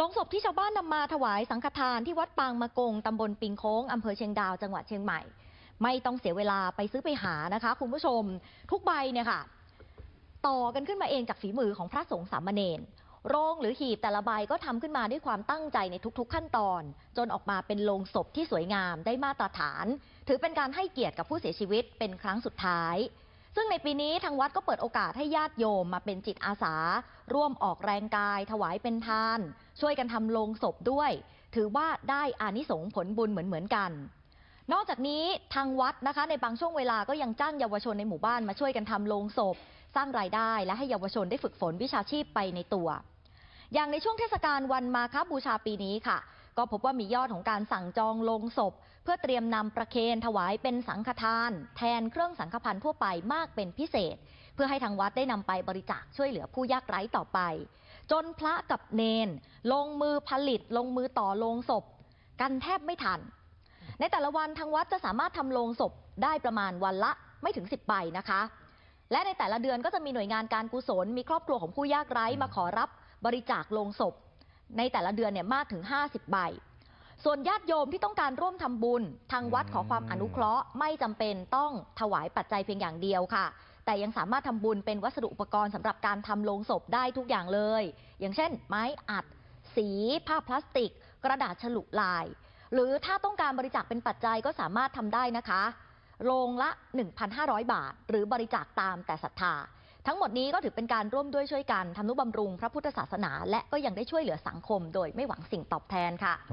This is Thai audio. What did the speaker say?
ลงศพที่ชาวบ้านนำมาถวายสังฆทานที่วัดปางมะกงตำบลปิงโค้งอำเภอเชียงดาวจังหวัดเชียงใหม่ ไม่ต้องเสียเวลาไปซื้อไปหานะคะ คุณผู้ชมทุกใบเนี่ยค่ะ ต่อกันขึ้นมาเองจากฝีมือของพระสงฆ์สามเณรโรงหรือหีบแต่ละใบก็ทำขึ้นมาด้วยความตั้งใจในทุกๆขั้นตอน จนออกมาเป็นโลงศพที่สวยงามได้มาตรฐาน ถือเป็นการให้เกียรติกับผู้เสียชีวิตเป็นครั้งสุดท้าย ซึ่งในปีนี้ทางวัดก็เปิดโอกาสให้ญาติโยมมาเป็นจิตอาสา ร่วมออกแรงกาย ถวายเป็นทาน ช่วยกันทำโลงศพด้วย ถือว่าได้อานิสงส์ผลบุญเหมือนเหมือนๆกัน นอกจากนี้ทางวัดนะคะ ในบางช่วงเวลาก็ยังจ้างเยาวชนในหมู่บ้านมาช่วยกันทำโลงศพ สร้างรายได้และให้เยาวชนได้ฝึกฝนวิชาชีพไปในตัว อย่างในช่วงเทศกาลวันมาคบูชาปีนี้ค่ะ ก็พบว่ามียอดของการสั่งจองลงศพ เพื่อเตรียมนำประเคนถวายเป็นสังฆทาน แทนเครื่องสังฆพันธ์ทั่วไปมากเป็นพิเศษ เพื่อให้ทางวัดได้นำไปบริจาคช่วยเหลือผู้ยากไร้ต่อไป จนพระกับเนน ลงมือผลิตลงมือต่อลงศพ กันแทบไม่ทัน ในแต่ละวันทางวัดจะสามารถทำโลงศพได้ประมาณวันละไม่ถึง 10ใบนะคะ และในแต่ละเดือนก็จะมีหน่วยงานการกุศล มีครอบครัวของผู้ยากไร้มาขอรับบริจาคโลงศพ ในแต่ละเดือนเนี่ยมากถึง 50 ใบ ส่วนญาติโยมที่ต้องการร่วมทำบุญ ทางวัดขอความอนุเคราะห์ไม่จำเป็นต้องถวายปัจจัยเพียงอย่างเดียวค่ะ แต่ยังสามารถทำบุญเป็นวัสดุอุปกรณ์สำหรับการทำโลงศพได้ทุกอย่างเลย อย่างเช่น ไม้อัด สีผ้าพลาสติก กระดาษฉลุลาย หรือถ้าต้องการบริจาคเป็นปัจจัยก็สามารถทำได้นะคะโรงละ 1,500 บาท หรือบริจาคตามแต่ศรัทธา ทั้งหมดนี้ก็ถือเป็นการร่วมด้วยช่วยกันทำนุบำรุงพระพุทธศาสนาและก็ยังได้ช่วยเหลือสังคมโดยไม่หวังสิ่งตอบแทนค่ะ